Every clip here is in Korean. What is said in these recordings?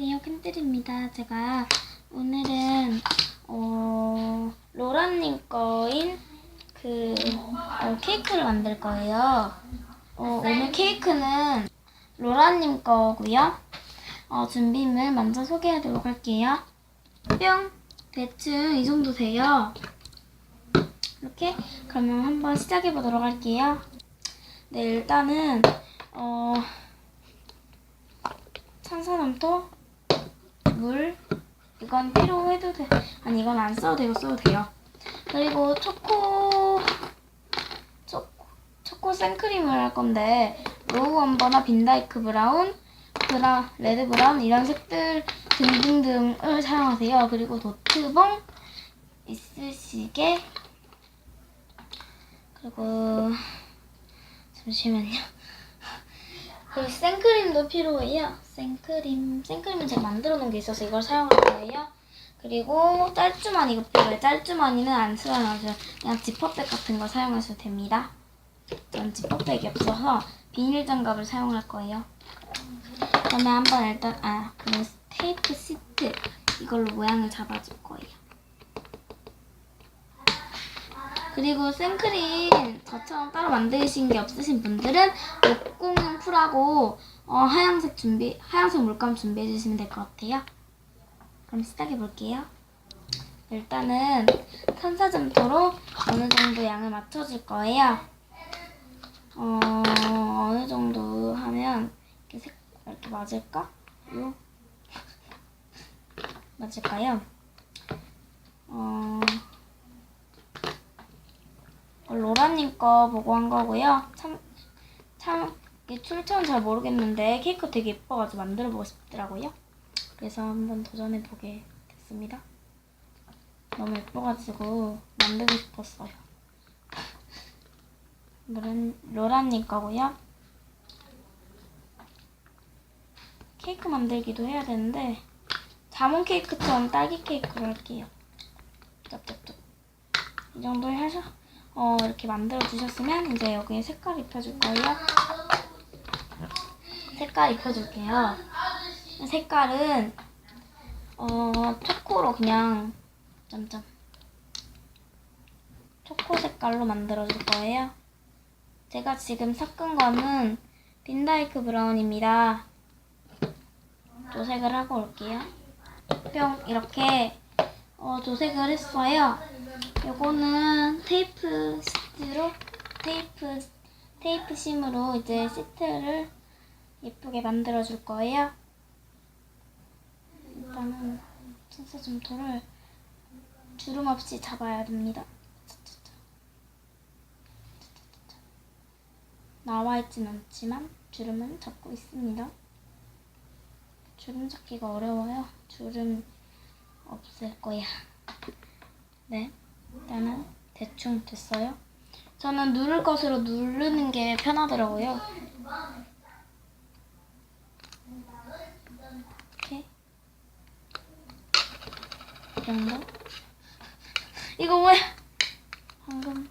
안녕하세요 캔들입니다. 제가 오늘은 어, 로라님 거인 그 어, 케이크를 만들 거예요. 어, 오늘 케이크는 로라님 거고요. 어, 준비물 먼저 소개하도록 할게요. 뿅 대충 이 정도 돼요. 이렇게 그러면 한번 시작해 보도록 할게요. 네 일단은 어. 산산함토, 물, 이건 필요해도 돼. 아니, 이건 안 써도 되고 써도 돼요. 그리고 초코, 초코, 초코 생크림을 할 건데, 로우 엄버나 빈다이크 브라운, 브라, 레드 브라운, 이런 색들 등등등을 사용하세요. 그리고 도트봉 있으시게, 그리고, 잠시만요. 그리고 생크림도 필요해요. 생크림. 생크림은 제가 만들어 놓은 게 있어서 이걸 사용할 거예요. 그리고 짤주머니 이거 필요해요. 짤주머니는 안 사용하셔도 그냥 지퍼백 같은 거 사용하셔도 됩니다. 전 지퍼백이 없어서 비닐 장갑을 사용할 거예요. 그러면 한번 일단 아 그리고 테이프 시트 이걸로 모양을 잡아줄 거예요. 그리고 생크림 저처럼 따로 만드신 게 없으신 분들은 목공용 풀하고 어, 하얀색 준비 하얀색 물감 준비해 주시면 될 것 같아요. 그럼 시작해 볼게요. 일단은 산사점토로 어느 정도 양을 맞춰줄 거예요. 어, 어느 정도 하면 이렇게 색 이렇게 맞을까? 요 맞을까요? 어. 로라님 거 보고 한 거고요. 참, 참, 이게 출처는 잘 모르겠는데 케이크 되게 예뻐가지고 만들어보고 싶더라고요. 그래서 한번 도전해보게 됐습니다. 너무 예뻐가지고 만들고 싶었어요. 로란, 로라님 거고요. 케이크 만들기도 해야 되는데 자몽 케이크처럼 딸기 케이크로 할게요. 짭짭짭. 이 정도 해서 어, 이렇게 만들어 주셨으면 이제 여기에 색깔 입혀줄 거예요. 색깔 입혀줄게요. 색깔은 어, 초코로 그냥 점점 초코 색깔로 만들어 줄 거예요. 제가 지금 섞은 거는 빈다이크 브라운입니다. 도색을 하고 올게요. 뿅 이렇게 어, 도색을 했어요. 요거는 테이프 시트로 테이프 테이프 심으로 이제 시트를 예쁘게 만들어 줄 거예요. 일단은 천사 점토를 주름 없이 잡아야 됩니다. 나와 있진 않지만 주름은 잡고 있습니다. 주름 잡기가 어려워요. 주름 없을 거야. 네. 일단은 대충 됐어요. 저는 누를 것으로 누르는 게 편하더라고요. 이렇게 이 정도. 이거 왜 방금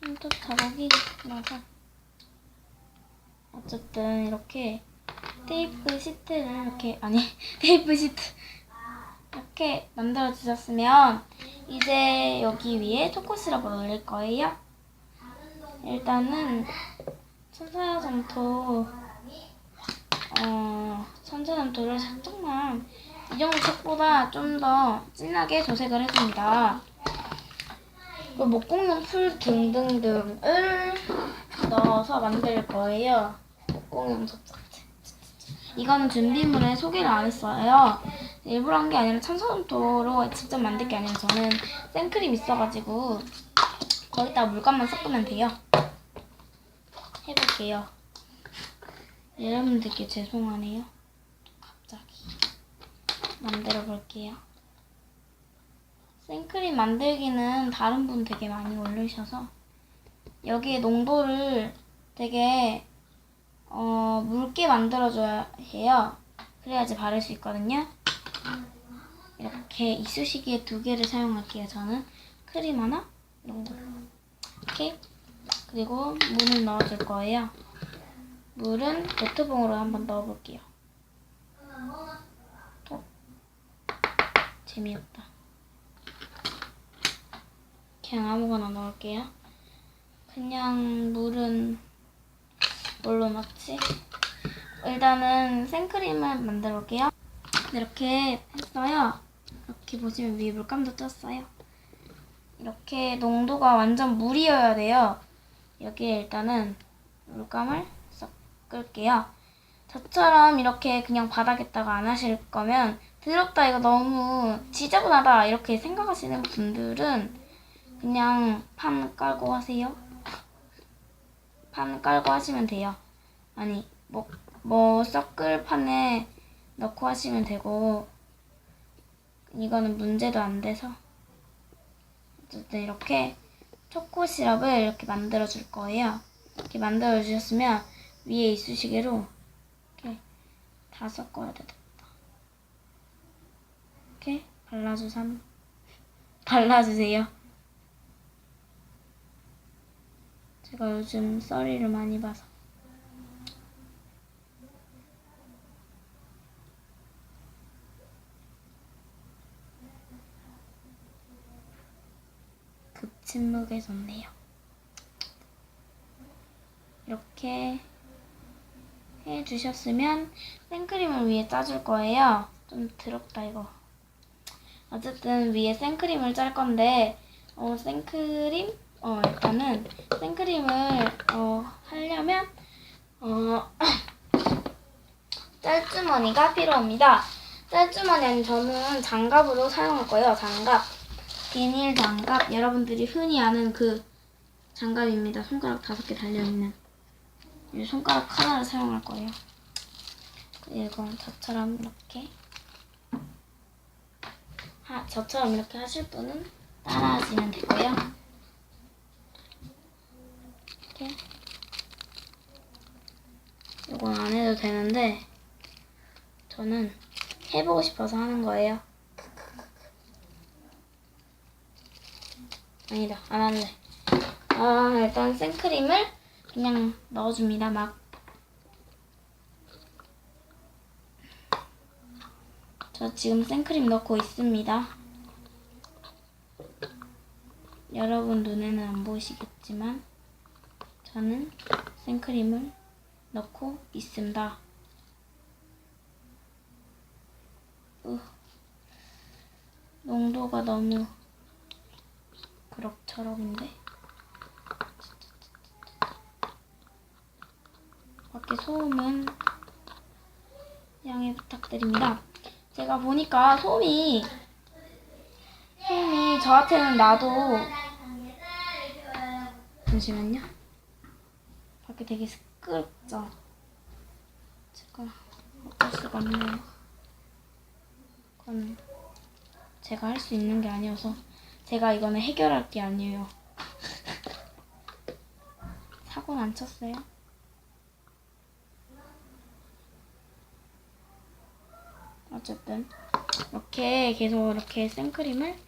손톱 자국이 나서 어쨌든 이렇게 테이프 시트를 이렇게 아니 테이프 시트 이렇게 만들어 주셨으면 이제 여기 위에 초코 시럽을 올릴 거예요. 일단은 천사 점토 어 천사 점토를 살짝만 이 정도 색보다 좀 더 진하게 도색을 해줍니다. 그 목공용 풀 등등등을 넣어서 만들 거예요. 목공용 접착제. 이거는 준비물에 소개를 안 했어요. 일부러 한 게 아니라 천사점토로 직접 만들 게 아니라 저는 생크림 있어가지고 거기다가 물감만 섞으면 돼요. 해볼게요. 여러분들께 죄송하네요. 갑자기 만들어 볼게요. 생크림 만들기는 다른 분 되게 많이 올리셔서 여기에 농도를 되게 어, 묽게 만들어줘야 해요. 그래야지 바를 수 있거든요. 이렇게 이쑤시개 두 개를 사용할게요. 저는 크림 하나, 이런 걸로. 이렇게. 그리고 물을 넣어줄 거예요. 물은 노트봉으로 한번 넣어볼게요. 재미없다. 그냥 아무거나 넣을게요. 그냥 물은 뭘로 넣지? 일단은 생크림을 만들어 올게요. 이렇게 했어요. 이렇게 보시면 위에 물감도 떴어요. 이렇게 농도가 완전 물이어야 돼요. 여기에 일단은 물감을 섞을게요. 저처럼 이렇게 그냥 바닥에다가 안 하실 거면 더럽다 이거 너무 지저분하다 이렇게 생각하시는 분들은 그냥 판 깔고 하세요. 판 깔고 하시면 돼요. 아니 뭐, 뭐 섞을 판에 넣고 하시면 되고 이거는 문제도 안 돼서 어쨌든 이렇게 초코 시럽을 이렇게 만들어 줄 거예요. 이렇게 만들어 주셨으면 위에 이쑤시개로 이렇게 다 섞어야 되겠다. 이렇게 발라주삼 발라주세요. 제가 요즘 썰이를 많이 봐서 급침묵에 좋네요. 이렇게 해주셨으면 생크림을 위에 짜줄 거예요. 좀 더럽다 이거. 어쨌든 위에 생크림을 짤 건데 어, 생크림 어 일단은 생크림을 어 하려면 어 짤주머니가 필요합니다. 짤주머니 아니 저는 장갑으로 사용할 거예요. 장갑. 비닐 장갑 여러분들이 흔히 아는 그 장갑입니다. 손가락 다섯 개 달려있는 이 손가락 하나를 사용할 거예요. 그리고 저처럼 이렇게 하, 저처럼 이렇게 하실 분은 따라하시면 되고요. 이렇게 이건 안 해도 되는데 저는 해보고 싶어서 하는 거예요. 아니다, 안 할래. 아, 일단 생크림을 그냥 넣어줍니다, 막. 저 지금 생크림 넣고 있습니다. 여러분 눈에는 안 보이시겠지만, 저는 생크림을 넣고 있습니다. 으, 농도가 너무 그럭저럭인데 밖에 소음은 양해 부탁드립니다. 제가 보니까 소음이 소음이 저한테는 나도 잠시만요. 밖에 되게 시끄럽죠. 제가 어쩔 수가 없네요. 그건 제가 할 수 있는 게 아니어서 제가 이거는 해결할 게 아니에요. 사고는 안 쳤어요? 어쨌든 이렇게 계속 이렇게 생크림을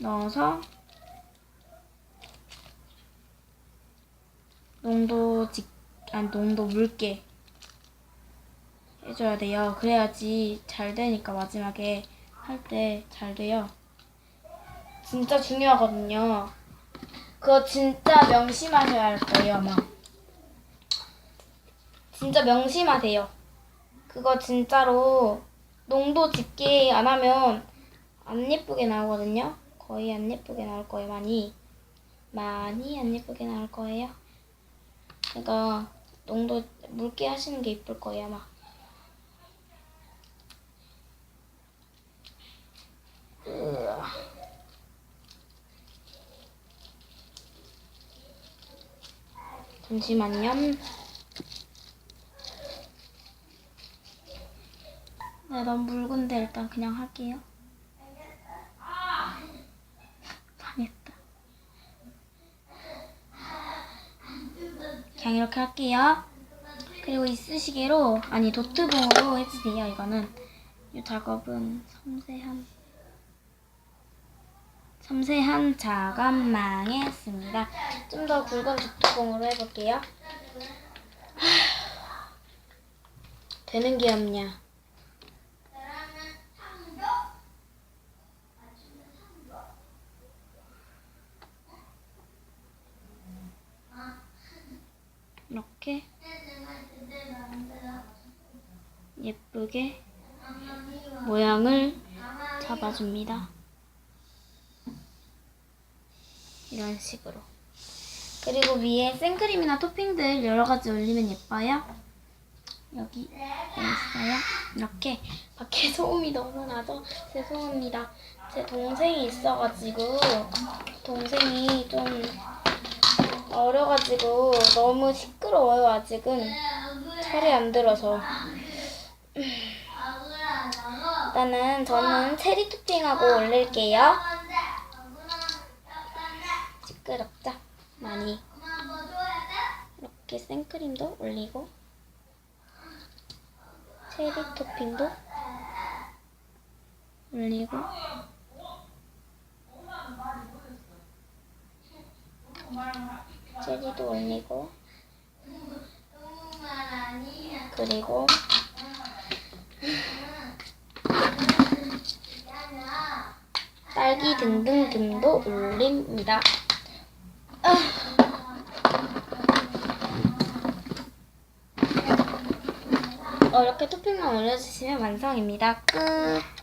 넣어서 농도 직, 아니 농도 묽게 해줘야 돼요. 그래야지 잘 되니까 마지막에 할 때 잘 돼요. 진짜 중요하거든요. 그거 진짜 명심하셔야 할 거예요, 아마. 진짜 명심하세요. 그거 진짜로 농도 짙게 안 하면 안 예쁘게 나오거든요. 거의 안 예쁘게 나올 거예요, 많이. 많이 안 예쁘게 나올 거예요. 그러니까 농도 묽게 하시는 게 이쁠 거예요, 아마. 으아. 잠시만요. 네, 너무 묽은데 일단 그냥 할게요. 망했다. 그냥 이렇게 할게요. 그리고 이쑤시개로 아니 도트봉으로 해주세요. 이거는 이 작업은 섬세한 섬세한 작업망에 했습니다. 좀 더 굵은 두통으로 해볼게요. 되는 게 없냐. 이렇게 예쁘게 모양을 잡아줍니다. 이런 식으로. 그리고 위에 생크림이나 토핑들 여러 가지 올리면 예뻐요. 여기 돼 있어요. 이렇게 밖에 소음이 너무 나서 죄송합니다. 제 동생이 있어가지고 동생이 좀 어려가지고 너무 시끄러워요 아직은 살이 안 들어서 일단은 저는 체리 토핑하고 올릴게요 시끄럽죠? 많이 이렇게 생크림도 올리고 체리 토핑도 올리고 체리도 올리고 그리고 딸기 등등등도 올립니다. 이렇게 토핑만 올려주시면 완성입니다. 끝.